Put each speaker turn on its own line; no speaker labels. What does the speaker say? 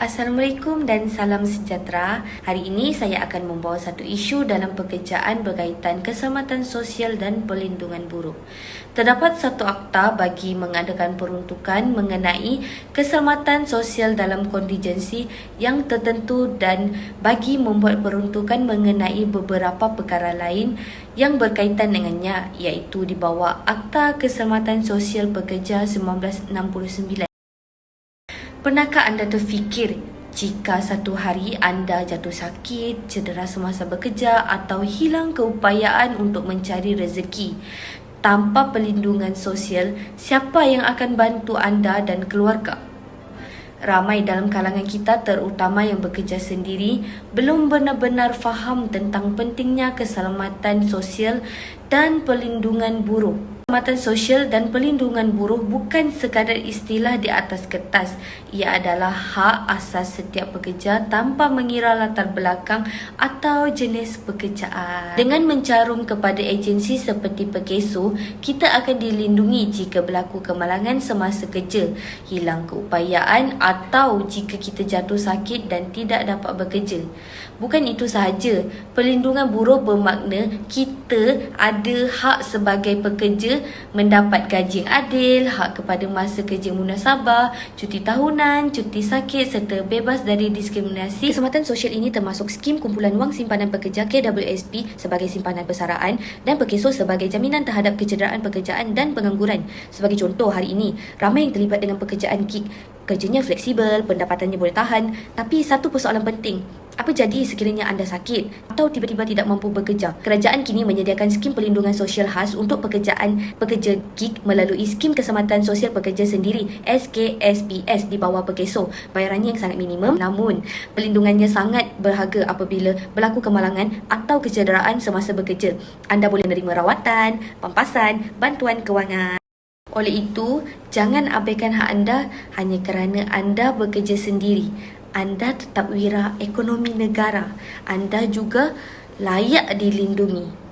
Assalamualaikum dan salam sejahtera. Hari ini saya akan membawa satu isu dalam pekerjaan berkaitan keselamatan sosial dan perlindungan buruh. Terdapat satu akta bagi mengadakan peruntukan mengenai keselamatan sosial dalam kontingensi yang tertentu dan bagi membuat peruntukan mengenai beberapa perkara lain yang berkaitan dengannya iaitu di bawah Akta Keselamatan Sosial Pekerja 1969. Pernahkah anda terfikir jika satu hari anda jatuh sakit, cedera semasa bekerja atau hilang keupayaan untuk mencari rezeki? Tanpa perlindungan sosial, siapa yang akan bantu anda dan keluarga? Ramai dalam kalangan kita terutama yang bekerja sendiri belum benar-benar faham tentang pentingnya keselamatan sosial dan perlindungan buruh. Keselamatan sosial dan perlindungan buruh bukan sekadar istilah di atas kertas. Ia adalah hak asas setiap pekerja tanpa mengira latar belakang atau jenis pekerjaan. Dengan mencarum kepada agensi seperti Pekeso, kita akan dilindungi jika berlaku kemalangan semasa kerja, hilang keupayaan atau jika kita jatuh sakit dan tidak dapat bekerja. Bukan itu sahaja, perlindungan buruh bermakna kita ada hak sebagai pekerja mendapat gaji yang adil, hak kepada masa kerja munasabah, cuti tahunan, cuti sakit serta bebas dari diskriminasi. Keselamatan sosial ini termasuk skim kumpulan wang simpanan pekerja KWSP sebagai simpanan persaraan dan Pekeso sebagai jaminan terhadap kecederaan pekerjaan dan pengangguran. Sebagai contoh hari ini, ramai yang terlibat dengan pekerjaan gig. Kerjanya fleksibel, pendapatannya boleh tahan, tapi satu persoalan penting, apa jadi sekiranya anda sakit atau tiba-tiba tidak mampu bekerja? Kerajaan kini menyediakan skim perlindungan sosial khas untuk pekerjaan pekerja gig melalui skim keselamatan sosial pekerja sendiri SKSPS di bawah Pekeso. Bayarannya yang sangat minimum namun perlindungannya sangat berharga apabila berlaku kemalangan atau kecederaan semasa bekerja. Anda boleh menerima rawatan, pampasan, bantuan kewangan. Oleh itu, jangan abaikan hak anda hanya kerana anda bekerja sendiri anda tetap wira ekonomi negara. Anda juga layak dilindungi.